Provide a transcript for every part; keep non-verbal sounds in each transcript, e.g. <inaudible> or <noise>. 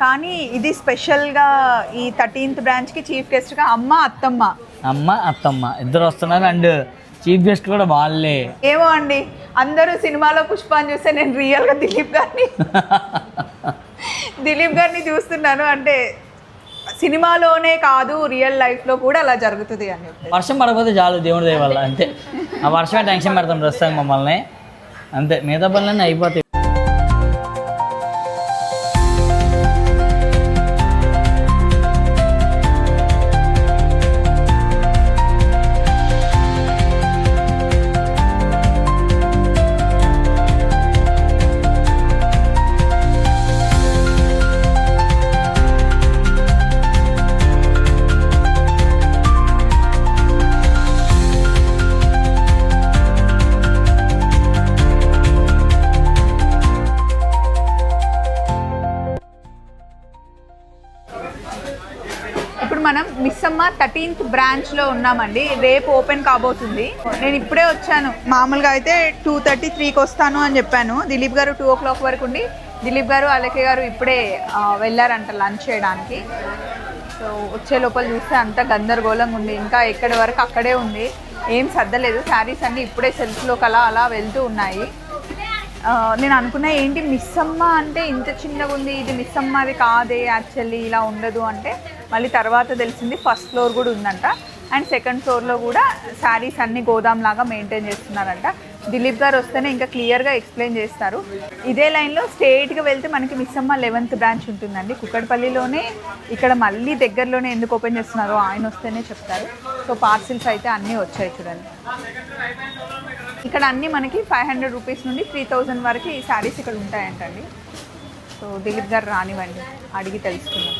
కానీ ఇది స్పెషల్గా ఈ థర్టీన్త్ బ్రాంచ్కి చీఫ్ గెస్ట్గా అమ్మ అత్తమ్మ. అమ్మ అత్తమ్మ. ఇద్దరు వస్తున్నారు అండ్ చీఫ్ గెస్ట్ కూడా వాళ్ళే. ఏమో అండి అందరూ సినిమాలో పుష్పాన్ని చూస్తే నేను రియల్గా దిలీప్ గారిని <laughs> దిలీప్ గారిని చూస్తున్నాను. అంటే సినిమాలోనే కాదు రియల్ లైఫ్లో కూడా అలా జరుగుతుంది అని వర్షం పడకపోతే చాలు దేవుడి దయ వల్ల అంతే. ఆ వర్షమే టెన్షన్ పెడతాం ప్రస్తుతానికి మమ్మల్ని. అంతే మిగతా పనులన్నీ అయిపోతాయి. మనం థర్టీన్త్ బ్రాంచ్లో ఉన్నామండి. రేపు ఓపెన్ కాబోతుంది. నేను ఇప్పుడే వచ్చాను. మామూలుగా అయితే టూ థర్టీ త్రీకి వస్తాను అని చెప్పాను. దిలీప్ గారు టూ ఓ క్లాక్ వరకు ఉండి దిలీప్ గారు అలకే గారు ఇప్పుడే వెళ్ళారంట లంచ్ చేయడానికి. సో వచ్చే లోపల చూస్తే అంత గందరగోళంగా ఉంది. ఇంకా ఎక్కడి వరకు అక్కడే ఉంది. ఏం సర్దలేదు. శారీస్ అన్నీ ఇప్పుడే సెల్ఫ్లోకి అలా అలా వెళ్తూ ఉన్నాయి. నేను అనుకున్నా ఏంటి మిస్ అమ్మ అంటే ఇంత చిన్నగా ఉంది. ఇది మిస్ అమ్మది కాదే యాక్చువల్లీ ఇలా ఉండదు అంటే మళ్ళీ తర్వాత తెలిసింది ఫస్ట్ ఫ్లోర్ కూడా ఉందంట. అండ్ సెకండ్ ఫ్లోర్లో కూడా శారీస్ అన్ని గోదాం లాగా మెయింటైన్ చేస్తున్నారంట. దిలీప్ గారు వస్తేనే ఇంకా క్లియర్గా ఎక్స్ప్లెయిన్ చేస్తారు. ఇదే లైన్లో స్ట్రేట్గా వెళ్తే మనకి మిస్ అమ్మ లెవెన్త్ బ్రాంచ్ ఉంటుందండి. కుక్కడపల్లిలోనే ఇక్కడ మళ్ళీ దగ్గరలోనే ఎందుకు ఓపెన్ చేస్తున్నారో ఆయన వస్తేనే చెప్తారు. సో పార్సిల్స్ అయితే అన్నీ వచ్చాయి చూడండి. ఇక్కడ అన్నీ మనకి ఫైవ్ హండ్రెడ్ రూపీస్ నుండి త్రీ థౌజండ్ వరకు ఈ శారీస్ ఇక్కడ ఉంటాయంటండి. సో దిలీప్ గారు రానివ్వండి అడిగి తెలుసుకుందాం.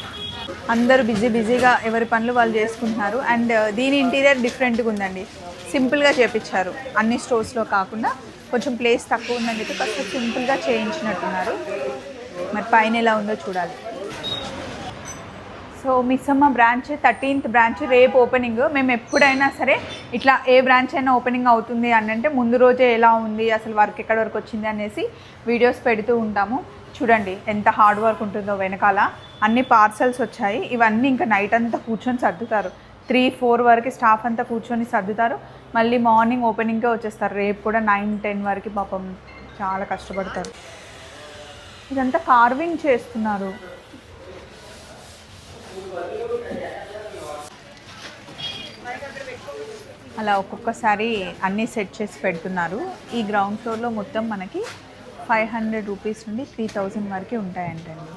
అందరూ బిజీ బిజీగా ఎవరి పనులు వాళ్ళు చేసుకుంటున్నారు. అండ్ uh, దీని ఇంటీరియర్ డిఫరెంట్గా ఉందండి. సింపుల్గా చేపించారు అన్ని స్టోర్స్లో కాకుండా కొంచెం ప్లేస్ తక్కువ ఉందని చెప్పి కొంచెం సింపుల్గా చేయించినట్టున్నారు. మరి పైన ఎలా ఉందో చూడాలి. So Missamma branch thirteenth branch రేపు ఓపెనింగ్. మేము ఎప్పుడైనా సరే ఇట్లా ఏ బ్రాంచ్ అయినా ఓపెనింగ్ అవుతుంది అని అంటే ముందు రోజే ఎలా ఉంది అసలు వర్క్ ఎక్కడి వరకు వచ్చింది అనేసి వీడియోస్ పెడుతూ ఉంటాము. చూడండి ఎంత హార్డ్ వర్క్ ఉంటుందో వెనకాల. అన్ని పార్సల్స్ వచ్చాయి. ఇవన్నీ ఇంకా నైట్ అంతా కూర్చొని సర్దుతారు. త్రీ ఫోర్ వరకు స్టాఫ్ అంతా కూర్చొని సర్దుతారు. మళ్ళీ మార్నింగ్ ఓపెనింగ్కే వచ్చేస్తారు. రేపు కూడా నైన్ టెన్ వరకు పాపం చాలా కష్టపడతారు. ఇదంతా కార్వింగ్ చేస్తున్నారు. అలా ఒక్కొక్కసారి అన్నీ సెట్ చేసి పెడుతున్నారు. ఈ గ్రౌండ్ ఫ్లోర్లో మొత్తం మనకి ఫైవ్ హండ్రెడ్ రూపీస్ నుండి త్రీ థౌజండ్ వరకు ఉంటాయంటండి.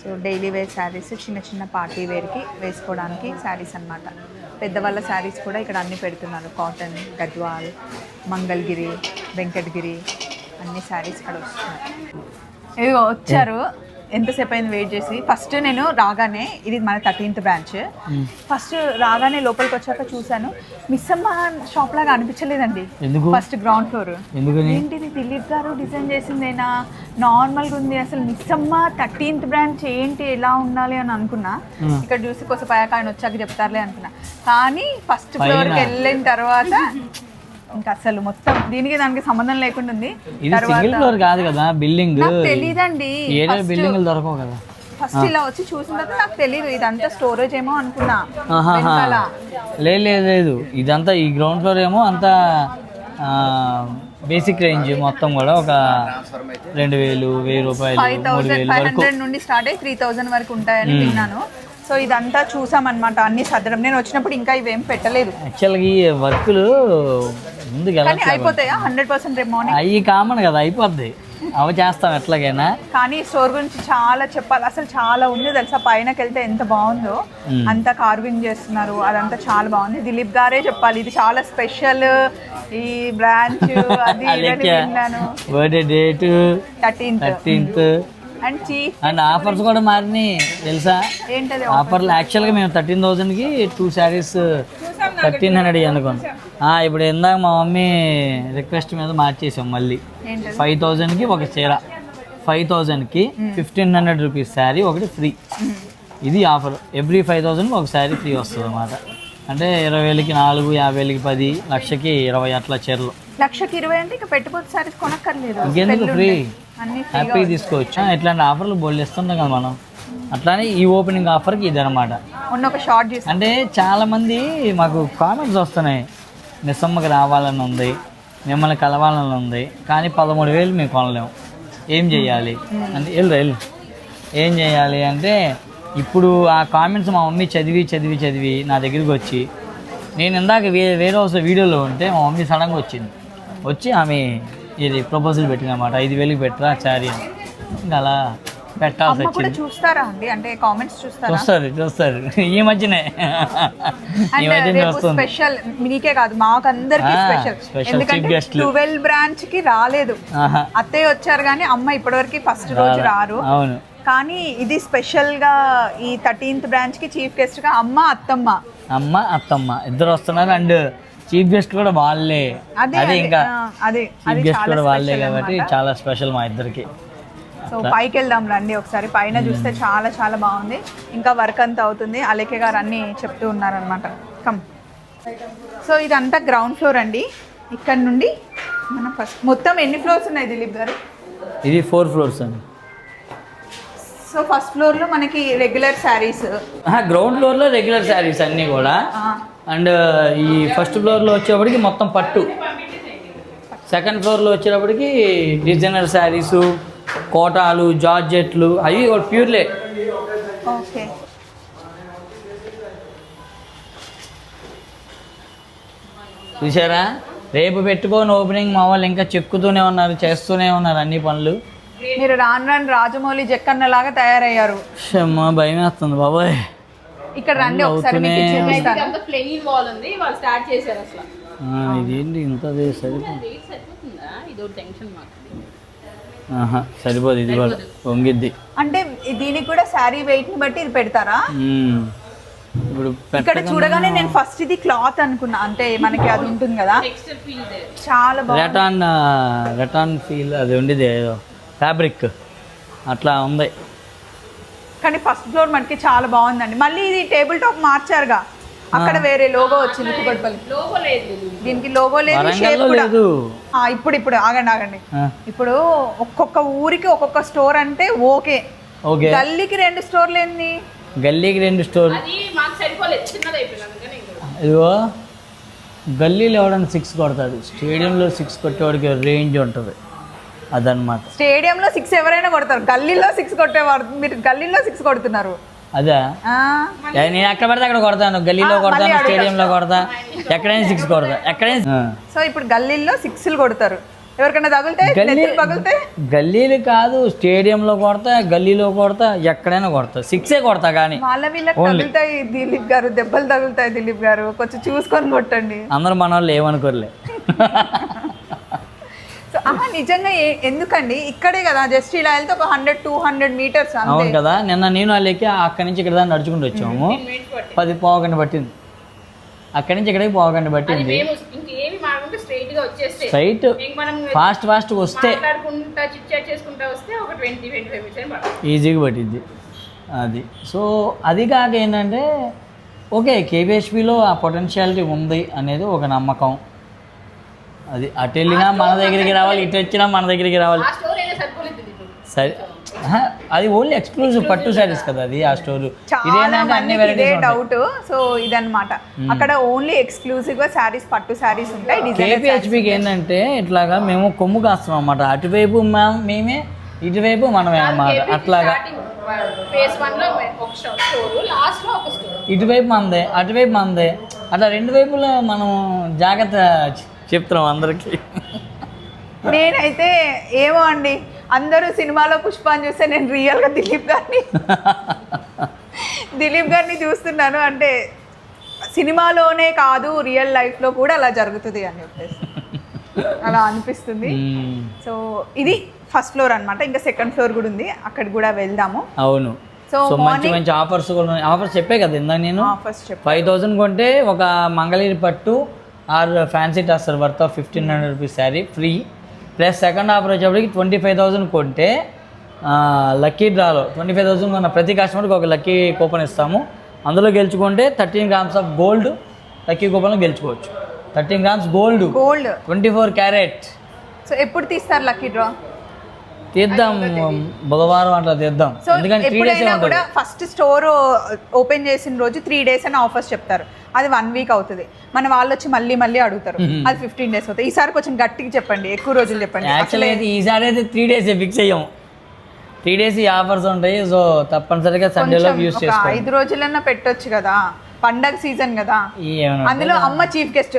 సో డైలీ వేర్ శారీస్ చిన్న చిన్న పార్టీ వేర్కి వేసుకోవడానికి శారీస్ అన్నమాట. పెద్దవాళ్ళ శారీస్ కూడా ఇక్కడ అన్ని పెడుతున్నారు. కాటన్ గద్వాల్ మంగళగిరి వెంకటగిరి అన్ని శారీస్ ఇక్కడ వస్తున్నాయి. ఇదిగో వచ్చారు. ఎంతసేపు అయింది వెయిట్ చేసి? ఫస్ట్ నేను రాగానే ఇది మన థర్టీన్త్ బ్రాంచ్ ఫస్ట్ రాగానే లోపలికి వచ్చాక చూశాను. మిస్ అమ్మ షాప్ లాగా అనిపించలేదండి. ఎందుకు? ఫస్ట్ గ్రౌండ్ ఫ్లోర్ ఎందుకని? ఏంటిది? దిలీప్ గారు డిజైన్ చేసిందేనా? నార్మల్గా ఉంది. అసలు మిస్ అమ్మ థర్టీన్త్ బ్రాంచ్ ఏంటి? ఎలా ఉండాలి అని అనుకున్నా. Hmm. ఇక్కడ చూసి కొద్దిసేపు అయ్యాక ఆయన వచ్చాక చెప్తారులే అనుకున్నా. కానీ ఫస్ట్. ఫ్లోర్కి వెళ్ళిన తర్వాత <laughs> ఇంకా అసలు మొత్తం దీనికి దానికి సంబంధం లేకుండా ఉంది. ఇది సింగిల్ ఫ్లోర్ కాదు కదా బిల్డింగ్ తెలీదండి. ఏరియా బిల్డింగ్లు దొరకవు కదా. ఫస్ట్ ఇలా వచ్చి చూసిన తర్వాత నాకు తెలియదు ఇదంతా స్టోరేజ్ ఏమో అనుకున్నా. లేదు లేదు లేదు. ఇదంతా ఈ గ్రౌండ్ ఫ్లోర్ ఏమో అంతా బేసిక్ రేంజ్ మొత్తం కూడా ఒక రెండు వేలు వెయ్యి రూపాయలు ఫైవ్ థౌసండ్ ఫైవ్ హండ్రెడ్ నుండి స్టార్ట్ అయ్యి త్రీ థౌసండ్ వరకు ఉంటాయని విన్నాను. సో ఇదంతా చూసామన్నమాట అన్ని సదరం నేను వచ్చినప్పుడు ఇంకా ఇవేం పెట్టలేదు. యాక్చువల్గా ఈ వర్కులు ముందుకు కానీ అయిపోతాయి? హండ్రెడ్ పర్సెంట్ రేపు మార్నింగ్ అవి కామన్ కదా అయిపోద్ది. అవి చేస్తాం ఎట్లాగైనా. కానీ స్టోర్ గురించి చాలా చెప్పాలి. అసలు చాలా ఉంది తెలుసా? పైనకి వెళ్తే ఎంత బాగుందో. అంతా కార్వింగ్ చేస్తున్నారు. అదంతా చాలా బాగుంది. దిలీప్ గారే చెప్పాలి. ఇది చాలా స్పెషల్. ఈ బ్రాంచ్ అది <laughs> థర్టీన్త్. అండ్ ఆఫర్స్ కూడా మారినాయి తెలుసా? ఏంటది ఆఫర్లు యాక్చువల్గా మేము థర్టీన్ థౌజండ్కి టూ శారీస్ థర్టీన్ హండ్రెడ్ అనుకోండి ఇప్పుడు ఇందాక మా మమ్మీ రిక్వెస్ట్ మీద మార్చేసాం మళ్ళీ. ఫైవ్ థౌజండ్కి ఒక చీర. ఫైవ్ థౌజండ్కి ఫిఫ్టీన్ హండ్రెడ్ రూపీస్ శారీ ఒకటి ఫ్రీ ఇది ఆఫర్ ఎవ్రీ ఫైవ్ థౌజండ్కి ఒక శారీ ఫ్రీ వస్తుంది అన్నమాట అంటే ఇరవై వేలకి నాలుగు యాభై వేలకి పది లక్షకి ఇరవై అట్లా చీరలు. లక్షకి ఇరవై అంటే ఇక పెట్టుబడి సారీస్ కొనక్కర్లేదు. ఫ్రీ హ్యాపీగా తీసుకోవచ్చు? ఇట్లాంటి ఆఫర్లు బోల్డ్ ఇస్తుంటాం కదా మనం. అట్లానే ఈ ఓపెనింగ్ ఆఫర్కి ఇది అనమాట అంటే చాలామంది మాకు కామెంట్స్ వస్తున్నాయి. నిస్సమ్మకి రావాలని ఉంది. మిమ్మల్ని కలవాలని ఉంది. కానీ పదమూడు వేలు మేము కొనలేము. ఏం చేయాలి? అంటే వెళ్ళు వెళ్ళు. ఏం చేయాలి అంటే ఇప్పుడు ఆ కామెంట్స్ మా మమ్మీ చదివి చదివి చదివి నా దగ్గరికి వచ్చి నేను ఇందాక వే వేరే ఒక వీడియోలో ఉంటే మా మమ్మీ సడన్గా వచ్చింది. వచ్చి ఆమె ఇది ప్రపోజల్ పెట్టినమాట. ఐదు వేలకి పెట్టరా చారీ అని. ఇంకా అలా పెట్టాల్సి వచ్చింది. చూస్తారా అండి? అంటే కామెంట్స్ చూస్తారా? చూస్తారు చూస్తారు. ఈ మధ్యనే. ఈ అండ్ మధ్యనే వస్తుంది. స్పెషల్ మీకే కాదు మాకు అందరికి స్పెషల్ ఎందుకంటే. ట్వెల్వ్ బ్రాంచ్కి రాలేదు. అత్తయ్య వచ్చారు కానీ అమ్మ ఇప్పటివరకు ఫస్ట్ రోజు రారు. అవును. కానీ ఇది స్పెషల్గా ఈ థర్టీన్త్ బ్రాంచ్కి చీఫ్ గెస్ట్గా అమ్మ అత్తమ్మ. అమ్మ అత్తమ్మ. ఇద్దరు వస్తున్నారు అండ్ చీఫ్ గెస్ట్ కూడా వాళ్ళే. అదే ఇంకా అదే చీఫ్ అది గెస్ట్ చాలా కూడా వాళ్ళే స్పెషల్ కాబట్టి. చాలా స్పెషల్ మా ఇద్దరికి. సో పైకి వెళ్దాం రండి ఒకసారి. పైన చూస్తే చాలా చాలా బాగుంది. ఇంకా వర్క్ అంతా అవుతుంది. అలేకే గారు అన్ని చెప్తూ ఉన్నారనమాట కమ్. సో ఇదంతా గ్రౌండ్ ఫ్లోర్ అండి. ఇక్కడ నుండి మనం ఫస్ట్ మొత్తం ఎన్ని ఫ్లోర్స్ ఉన్నాయి దిలీప్ గారు? ఇది ఫోర్ ఫ్లోర్స్ అండి. సో ఫస్ట్ ఫ్లోర్లో మనకి రెగ్యులర్ శారీస్ గ్రౌండ్ ఫ్లోర్లో రెగ్యులర్ శారీస్ అన్నీ కూడా. అండ్ ఈ ఫస్ట్ ఫ్లోర్లో వచ్చేప్పటికి మొత్తం పట్టు. సెకండ్ ఫ్లోర్లో వచ్చేటప్పటికి డిజైనర్ శారీసు కోటాలు జార్జెట్లు అవి ప్యూర్లే. ఓకే. చూసారా రేపు పెట్టుకొని ఓపెనింగ్ మా వాళ్ళు ఇంకా చెక్కుతూనే ఉన్నారు చేస్తూనే ఉన్నారు అన్ని పనులు. మీరు రాను రాను రాజమౌళి జక్కన్న లాగా తయారయ్యారు. అమ్మా భయం వేస్తుంది బాబాయ్. ఇక్కడ రండి ఒకసారి మీకు అవుతూనే చూపిస్తాను. అంతా ప్లెయిన్ వాల్ ఉంది వాళ్ళు స్టార్ట్ చేశారు అసలు. ఆ, ఇదేంటి ఇంత సరిపోతుందా? ఇదో టెన్షన్ మాకు ఆహా సరిపోదు ఇది వంగిద్ది. అంటే దీనికి కూడా శారీ వెయిట్ని బట్టి ఇది పెడతారా. ఇప్పుడు ఇక్కడ చూడగానే నేను ఫస్ట్ ఇది క్లాత్ అనుకున్నా. అంటే మనకి అది ఉంటుంది కదా. చాలా బాగుంది. రెటాన్ రెటాన్ ఫీల్ అది ఉండేది ఫ్యాబ్రిక్ అట్లా ఉంది. కానీ ఫస్ట్ ఫ్లోర్ మనకి చాలా బాగుందండి. మళ్ళీ ఇది టేబుల్ టాప్ మార్చారుగా. అక్కడ వేరే లోగో వచ్చింది కుకట్పల్లి. లోగో లేదు. దీనికి లోగో లేదు షేప్ కూడా. లేదు. ఆ, ఇప్పుడు ఇప్పుడు ఆగండి ఆగండి. ఇప్పుడు ఒక్కొక్క ఊరికి ఒక్కొక్క స్టోర్ అంటే ఓకే. ఓకే. గల్లీకి రెండు స్టోర్లు ఏంది? గల్లీకి రెండు స్టోర్ ఇదిగో గల్లీలో ఎవడన్నా సిక్స్ కొడతాడు. స్టేడియంలో సిక్స్ కొట్టేవాడికి రేంజ్ ఉంటుంది. అదనమాట స్టేడియంలో సిక్స్ ఎవరైనా కొడతారు. గల్లీలో సిక్స్ కొట్టేవారు. మీరు గల్లీలో సిక్స్ కొడుతున్నారు. అదే? నేను ఎక్కడ పడితే అక్కడ కొడతాను. గల్లీలో కొడతాను. స్టేడియంలో కొడతా. ఎక్కడైనా సిక్స్ కొడతా. ఎక్కడైనా. సో ఇప్పుడు గల్లీల్లో సిక్స్లు కొడతారు. ఎవరికైనా తగులుతాయి పగులుతాయి గల్లీలు కాదు స్టేడియంలో కొడతా గల్లీలో కొడతా ఎక్కడైనా కొడతా. సిక్సే కొడతా కానీ. వాళ్ళ వీళ్ళకి. తగులుతాయి దిలీప్ గారు దెబ్బలు తగులుతాయి దిలీప్ గారు. కొంచెం చూసుకొని కొట్టండి. అందరూ మన వాళ్ళు ఏమనుకోరులే. ఆహా నిజంగా ఏ- ఎందుకండి? ఇక్కడే కదా జస్ట్ ఇలా వెళ్తే ఒక హండ్రెడ్ టూ హండ్రెడ్ మీటర్స్ అంతే. అవును కదా నిన్న నేను వాళ్ళకి అక్కడి నుంచి ఇక్కడ దాన్ని నడుచుకుంటూ వచ్చాము. పది పోగంట పట్టింది. అక్కడి నుంచి ఇక్కడికి పోగంట పట్టింది. మేము ఇంకేమి మాట్లాడుకుంటే స్ట్రైట్గా వచ్చేస్తే స్ట్రైట్ ఇంక మనం ఫాస్ట్ ఫాస్ట్ వస్తే మాట్లాడుకుంటా చిట్ చాట్ చేసుకుంటా వస్తే ఒక ట్వంటీ ట్వంటీ ఫైవ్ మినిట్స్ పడుతుంది. ఈజీగా పట్టింది అది. సో అది కాక ఏంటంటే ఓకే కేబిహెచ్పిలో ఆ పొటెన్షియాలిటీ ఉంది అనేది ఒక నమ్మకం. అది అటు వెళ్ళినా మన దగ్గరికి రావాలి ఇటు వచ్చినా మన దగ్గరికి రావాలి. సరే. అది ఓన్లీ ఎక్స్క్లూజివ్ పట్టు శారీస్ కదా అది ఆ స్టోర్. ఇదే వెరైటీస్ డౌట్ సో ఇదన్నమాట. అక్కడ ఓన్లీ ఎక్స్క్లూజివ్గా శారీస్ పట్టు శారీస్ ఉంటాయి డిజైన్ కేపీహెచ్పికి ఏంటంటే ఇట్లాగా మేము కొమ్ము కాస్తున్నాం అన్నమాట. అటువైపు మేమే ఇటువైపు మనమే అన్నమాట. అట్లాగా. స్టార్టింగ్ ఫేస్ వన్లో ఒక స్టోర్ లాస్ట్లో ఒక స్టోర్. ఇటువైపు మందే అటువైపు మందే. అట్లా రెండు వైపులా మనం జాగ్రత్త చెప్తున్నాం అందరికీ. నేనైతే ఏమో అండి అందరూ సినిమాలో పుష్పాన్ని చూస్తే నేను రియల్గా దిలీప్ గారిని దిలీప్ గారిని చూస్తున్నాను. అంటే సినిమాలోనే కాదు రియల్ లైఫ్లో కూడా అలా జరుగుతుంది అని చెప్పేసి. అలా అనిపిస్తుంది. సో ఇది ఫస్ట్ ఫ్లోర్ అన్నమాట. ఇంకా సెకండ్ ఫ్లోర్ కూడా ఉంది. అక్కడ కూడా వెళ్దాము. అవును. సో మంచి మంచి ఆఫర్స్ కూడా ఆఫర్స్ చెప్పే కదా ఇందాక నేను? ఫైవ్ థౌజండ్ కొంటే ఒక మంగళగిరి పట్టు or fancy tussar worth of fifteen hundred rupees saree free. Plus second offer వచ్చేప్పటికి ట్వంటీ ఫైవ్ థౌజండ్ కొంటే లక్కీ డ్రాలో ట్వంటీ ఫైవ్ థౌసండ్ కొన్న ప్రతి కస్టమర్కి ఒక లక్కీ కూపన్ ఇస్తాము. అందులో గెలుచుకుంటే thirteen grams of gold lucky కూపన్లో గెలుచుకోవచ్చు. Thirteen grams gold. Gold. Twenty four carat. So ఎప్పుడు తీస్తారు లక్కీ డ్రా? తీద్దాం బుధవారం అట్లా తీద్దాం. సో ఎందుకంటే త్రీ డేస్ ఎప్పుడైనా ఉంటుంది. కూడా ఫస్ట్ స్టోర్ ఓపెన్ చేసిన రోజు త్రీ డేస్ అని ఆఫర్స్ చెప్తారు. అది వన్ వీక్ అవుతుంది. మన వాళ్ళు వచ్చి మళ్ళీ మళ్ళీ అడుగుతారు. అది ఫిఫ్టీన్ డేస్ అవుతుంది. ఈసారి కొంచెం గట్టిగా చెప్పండి ఎక్కువ రోజులు చెప్పండి. యాక్చువల్లీ అయితే ఈసారి అయితే త్రీ డేస్ ఫిక్స్ అయ్యాం త్రీ డేస్ ఈ ఆఫర్స్ ఉంటాయి. సో తప్పనిసరిగా సండేలో కొంచెం యూస్ ఒక ఐదు రోజులన్నా పెట్టొచ్చు కదా. పండగ సీజన్ కదా. ఈ ఏమైనా అందులో అమ్మ చీఫ్ గెస్ట్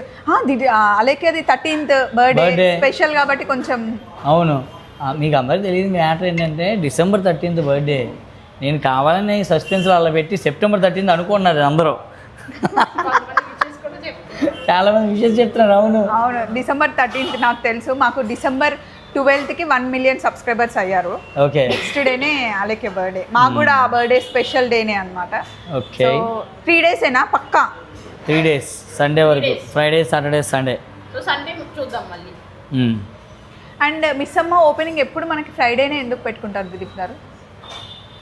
అలాగే అది థర్టీన్త్ బర్త్డే Birthday. స్పెషల్ కాబట్టి కొంచెం అవును. మీకు అందరికి తెలియదు మ్యాటర్ ఏంటంటే డిసెంబర్ థర్టీన్త్ బర్త్డే. నేను కావాలని సస్పెన్స్ అలా పెట్టి సెప్టెంబర్ థర్టీన్త్ అనుకున్నారు అందరూ. చాలా మంది విషయం చెప్తున్నారు అవును. అవును డిసెంబర్ థర్టీన్త్ నాకు తెలుసు. మాకు డిసెంబర్ ట్వెల్త్కి వన్ మిలియన్ సబ్స్క్రైబర్స్ అయ్యారు. ఓకే. నెక్స్ట్ డేనే అలాగే బర్త్డే. మాకు కూడా ఆ బర్త్డే స్పెషల్ డేనే అనమాట ఓకే. త్రీ డేస్ ఏనా పక్కా? త్రీ డేస్ సండే వరకు. Friday Saturday Sunday. So Sunday చూద్దాం మళ్ళీ. అండ్ మిస్ అమ్మ ఓపెనింగ్ ఎప్పుడు మనకి ఫ్రైడేనే ఎందుకు పెట్టుకుంటారు దిలీప్ గారు?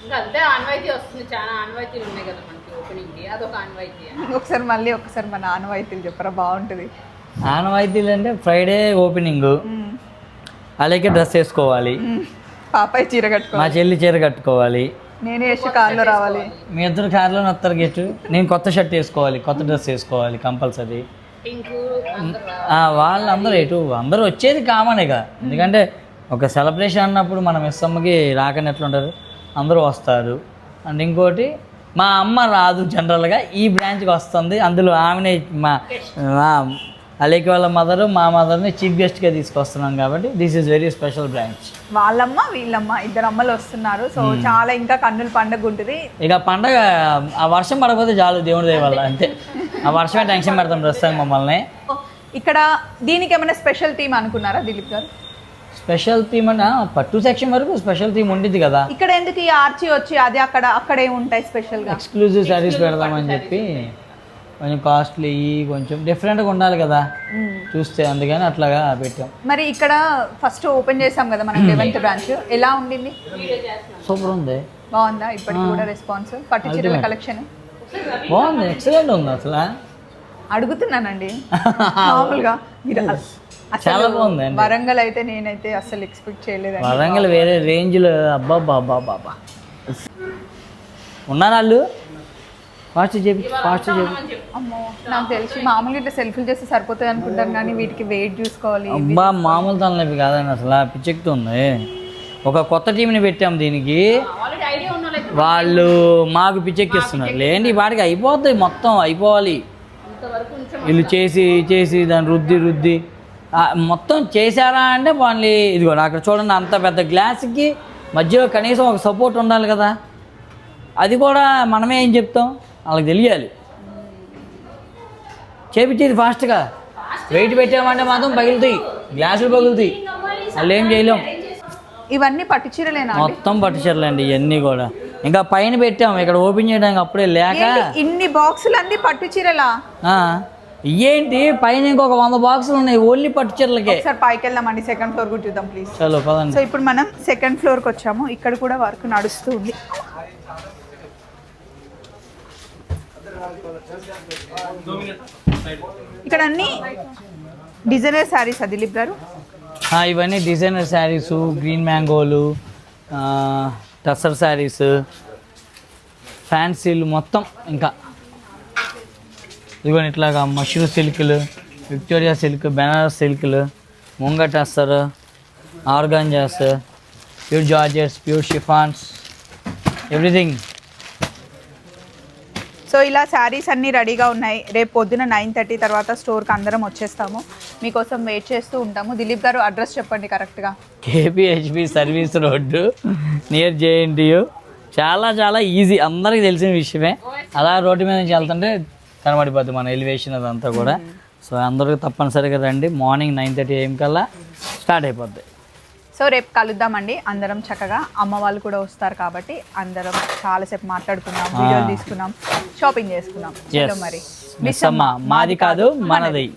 ఇంకా అంతే ఆన్వాయితీ వస్తుంది చాలా ఆన్వాయితీలు ఉన్నాయి కదా మనకి ఓపెనింగ్కి అదొక ఆన్వాయితీ. <laughs> ఒకసారి మళ్ళీ ఒకసారి మన ఆనవాయితీలు చెప్పరా బాగుంటుంది. ఆనవాయితీలు అంటే ఫ్రైడే ఓపెనింగ్. అలాగే డ్రెస్ వేసుకోవాలి. పాపాయి చీర కట్టుకో మా చెల్లి చీర కట్టుకోవాలి. నేనే యశ్ కార్లో రావాలి. మీ ఇద్దరు కార్లో వస్తారు గెట్ నేను కొత్త షర్ట్ వేసుకోవాలి కొత్త డ్రెస్ వేసుకోవాలి కంపల్సరీ. వాళ్ళందరూ ఎటు అందరూ వచ్చేది కామనేగా ఎందుకంటే ఒక సెలబ్రేషన్ అన్నప్పుడు మన మిస్ అమ్మకి రాకని ఎట్లుంటారు అందరూ వస్తారు. అండ్ ఇంకోటి మా అమ్మ రాదు జనరల్గా ఈ బ్రాంచ్కి వస్తుంది. అందులో ఆమెనే మా అలేకి వాళ్ళ మదరు మా మదర్ని చీఫ్ గెస్ట్గా తీసుకొస్తున్నాం కాబట్టి this is very special branch. వాళ్ళమ్మ వీళ్ళమ్మ ఇద్దరు అమ్మలు వస్తున్నారు. సో చాలా ఇంకా కన్నుల పండగ ఉంటుంది. ఇక పండగ ఆ వర్షం పడకపోతే చాలు దేవుడి దయ వల్ల అంతే. ఆ వర్షమే టెన్షన్ పెడతాం ప్రస్తుతం మమ్మల్ని. ఇక్కడ దీనికి ఏమైనా స్పెషల్ థీమ్ అనుకున్నారా దిలీప్ గారు? స్పెషల్ థీమ్ ఆ, పట్టు సెక్షన్ వరకు స్పెషల్ థీమ్ ఉండిద్ది కదా. ఇక్కడ ఎందుకు ఈ ఆర్చి వచ్చి అది అక్కడ అక్కడే ఉంటాయి స్పెషల్గా ఎక్స్క్లూజివ్ శారీస్ పెడదామని చెప్పి. కొంచెం కాస్ట్లీ కొంచెం డిఫరెంట్గా ఉండాలి కదా. చూస్తే అందుకని అట్లాగా పెట్టాం. మరి ఇక్కడ ఫస్ట్ ఓపెన్ చేసాం కదా మనం లెవెన్త్ బ్రాంచ్ ఎలా ఉండింది? సూపర్ ఉంది. బాగుందా? ఇప్పటికి కూడా రెస్పాన్స్ పట్టు చీరల కలెక్షన్ బాగుంది. ఎక్సలెంట్ ఉంది అసలు. అడుగుతున్నానండి. <laughs> మామూలుగా. మీరు చాలా బాగుందండి. వరంగల్ అయితే నేనైతే అసలు ఎక్స్పెక్ట్ చేయలేదండి. వరంగల్ వేరే రేంజ్లో అబ్బా బాబా బాబా ఉన్నారా వాళ్ళు ఫాస్ట్ చెప్పి ఫాస్ట్ చెప్పి. అమ్మో నాకు తెలిసి మామూలుగా ఇట్లా సెల్ఫీలు చేస్తే సరిపోతాయి అనుకుంటాను కానీ వీటికి వెయిట్ చూసుకోవాలి అబ్బా మామూలు తలనొప్పి కాదండి అసలు పిచ్చెక్కుతుంది ఒక కొత్త టీంని పెట్టాం దీనికి. వాళ్ళు మాకు పిచ్చెక్కిస్తున్నారు. లేండి ఈ పాటికి అయిపోద్ది మొత్తం అయిపోవాలి. వీళ్ళు చేసి చేసి దాన్ని రుద్ది రుద్ది. మొత్తం చేశారా అంటే వాళ్ళు ఇదిగో అక్కడ చూడండి అంత పెద్ద గ్లాస్కి మధ్యలో కనీసం ఒక సపోర్ట్ ఉండాలి కదా. అది కూడా మనమే ఏం చెప్తాం? వాళ్ళకి తెలియాలి. చేపించేది ఫాస్ట్గా వెయిట్ పెట్టామంటే మాత్రం పగులుతాయి. గ్లాసులు పగులుతాయి. వాళ్ళు ఏం చేయలేం. ఇవన్నీ పట్టు చీరలేనా అండి? మొత్తం పట్టుచీరలండి ఇవన్నీ కూడా. ఇంకా పైన పెట్టాం ఇక్కడ ఓపెన్ చేయడానికి అప్పుడే లేక ఇన్ని బాక్సులు అన్ని పట్టు చీరలా? ఆ, ఏంటి పైన ఇంకొక వంద బాక్సులు ఉన్నాయి ఓన్లీ పట్టుచీరలకే ఒకసారి పైకి వెళ్దామండి సెకండ్ ఫ్లోర్ కూడా చూద్దాం ప్లీజ్ చలో పదండి. సో ఇప్పుడు మనం సెకండ్ ఫ్లోర్కి వచ్చాము. ఇక్కడ కూడా వర్క్ నడుస్తూ ఉంది ఇక్కడ అన్ని డిజైనర్ శారీస్ దిలీప్ గారు? ఇవన్నీ డిజైనర్ శారీస్ గ్రీన్ మ్యాంగోలు టసర్ శారీస్ ఫ్యాన్సీలు మొత్తం ఇంకా. ఇదిగోని ఇట్లాగా మష్రూ సిల్క్లు Victoria silk Banaras సిల్క్లు munga tussar organzas pure georgettes pure chiffons everything. So ఇలా శారీస్ అన్నీ రెడీగా ఉన్నాయి. రేపు పొద్దున నైన్ థర్టీ తర్వాత స్టోర్కి అందరం వచ్చేస్తాము. మీకోసం వెయిట్ చేస్తూ ఉంటాము. దిలీప్ గారు అడ్రస్ చెప్పండి కరెక్ట్గా. KPHB service road near JNTU చాలా చాలా ఈజీ అందరికీ తెలిసిన విషయమే. అలా రోడ్డు మీద నుంచి వెళ్తుంటే కనబడిపోద్ది మన ఎలివేషన్ అదంతా కూడా. సో అందరూ తప్పనిసరిగా రండి. మార్నింగ్ నైన్ థర్టీ ఏఎం కల్లా స్టార్ట్ అయిపోద్ది. సో రేపు కలుద్దామండి. అందరం చక్కగా అమ్మ వాళ్ళు కూడా వస్తారు కాబట్టి అందరం చాలాసేపు మాట్లాడుకున్నాం వీడియోలు తీసుకున్నాం షాపింగ్ చేసుకున్నాం చలో మరి. మిస్ అమ్మ. మాది కాదు మనది.